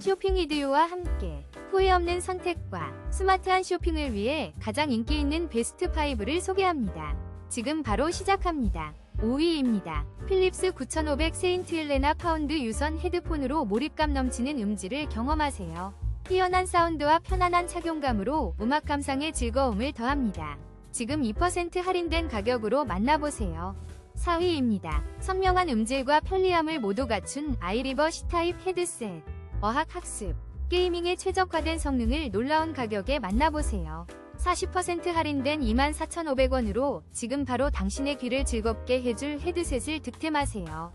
쇼핑 이디오와 함께 후회 없는 선택과 스마트한 쇼핑을 위해 가장 인기 있는 베스트 5를 소개합니다. 지금 바로 시작합니다. 5위입니다. 필립스 9500 세인트 헬레나 파운드 유선 헤드폰으로 몰입감 넘치는 음질을 경험하세요. 뛰어난 사운드와 편안한 착용감으로 음악 감상의 즐거움을 더합니다. 지금 2% 할인된 가격으로 만나보세요. 4위입니다. 선명한 음질과 편리함을 모두 갖춘 아이리버 C타입 헤드셋. 어학 학습, 게이밍에 최적화된 성능을 놀라운 가격에 만나보세요. 40% 할인된 24,500원으로 지금 바로 당신의 귀를 즐겁게 해줄 헤드셋을 득템하세요.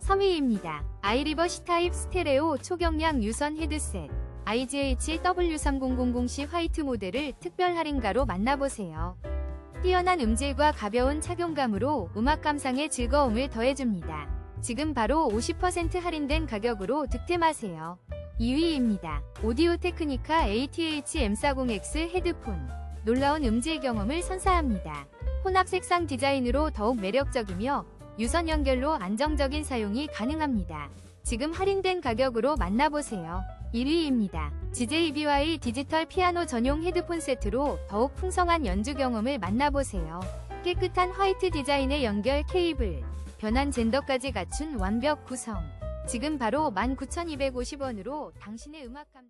3위입니다. 아이리버 C타입 스테레오 초경량 유선 헤드셋. IGH-W3000C 화이트 모델을 특별 할인가로 만나보세요. 뛰어난 음질과 가벼운 착용감으로 음악 감상의 즐거움을 더해줍니다. 지금 바로 50% 할인된 가격으로 득템하세요. 2위입니다. 오디오 테크니카 ATH-M40X 헤드폰. 놀라운 음질 경험을 선사합니다. 혼합 색상 디자인으로 더욱 매력적이며 유선 연결로 안정적인 사용이 가능합니다. 지금 할인된 가격으로 만나보세요. 1위입니다. GJBY 디지털 피아노 전용 헤드폰 세트로 더욱 풍성한 연주 경험을 만나보세요. 깨끗한 화이트 디자인의 연결 케이블, 변한 젠더까지 갖춘 완벽 구성. 지금 바로 19,250원으로 당신의 음악 감